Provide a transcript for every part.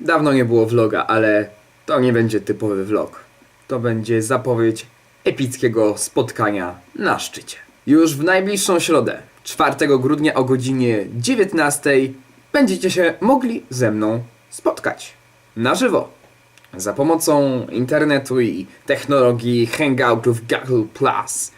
Dawno nie było vloga, ale to nie będzie typowy vlog. To będzie zapowiedź epickiego spotkania na szczycie. Już w najbliższą środę, 4 grudnia o godzinie 19 będziecie się mogli ze mną spotkać na żywo. Za pomocą internetu i technologii hangoutów Google Plus.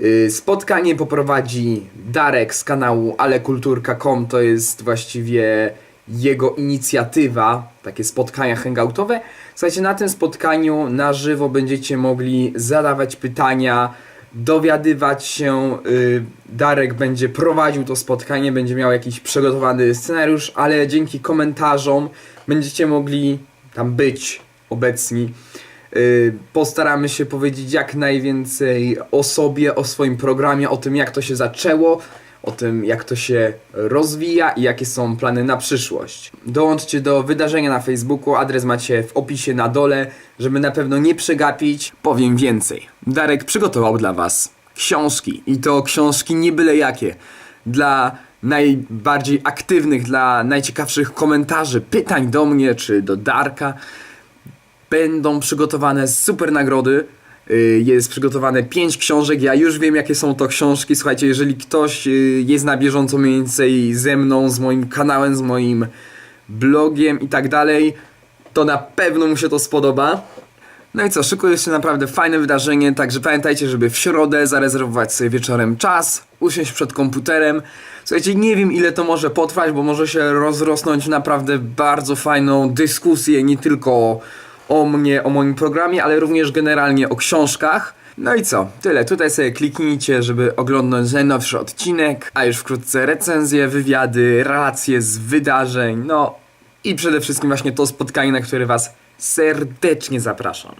Y, Spotkanie poprowadzi Darek z kanału alekulturka.com. To jest właściwie jego inicjatywa, takie spotkania hangoutowe. Słuchajcie, na tym spotkaniu na żywo będziecie mogli zadawać pytania, dowiadywać się. y, Darek będzie prowadził to spotkanie, będzie miał jakiś przygotowany scenariusz, ale dzięki komentarzom będziecie mogli tam być obecni. Y, Postaramy się powiedzieć jak najwięcej o sobie, o swoim programie, o tym jak to się zaczęło, o tym jak to się rozwija i jakie są plany na przyszłość. Dołączcie do wydarzenia na Facebooku, adres macie w opisie na dole, żeby na pewno nie przegapić. Powiem więcej. Darek przygotował dla Was książki i to książki nie byle jakie. Dla najbardziej aktywnych, dla najciekawszych komentarzy, pytań do mnie czy do Darka będą przygotowane super nagrody. Y, Jest przygotowane 5 książek. Ja już wiem, jakie są to książki. Słuchajcie, jeżeli ktoś y, jest na bieżąco mniej więcej ze mną, z moim kanałem, z moim blogiem i tak dalej, to na pewno mu się to spodoba. No i co, szykuje się naprawdę fajne wydarzenie, także pamiętajcie, żeby w środę zarezerwować sobie wieczorem czas, usiąść przed komputerem. Słuchajcie, nie wiem ile to może potrwać, bo może się rozrosnąć naprawdę bardzo fajną dyskusję, nie tylko o mnie, o moim programie, ale również generalnie o książkach. No i co? Tyle. Tutaj sobie kliknijcie, żeby oglądnąć najnowszy odcinek, a już wkrótce recenzje, wywiady, relacje z wydarzeń, no i przede wszystkim właśnie to spotkanie, na które Was serdecznie zapraszam.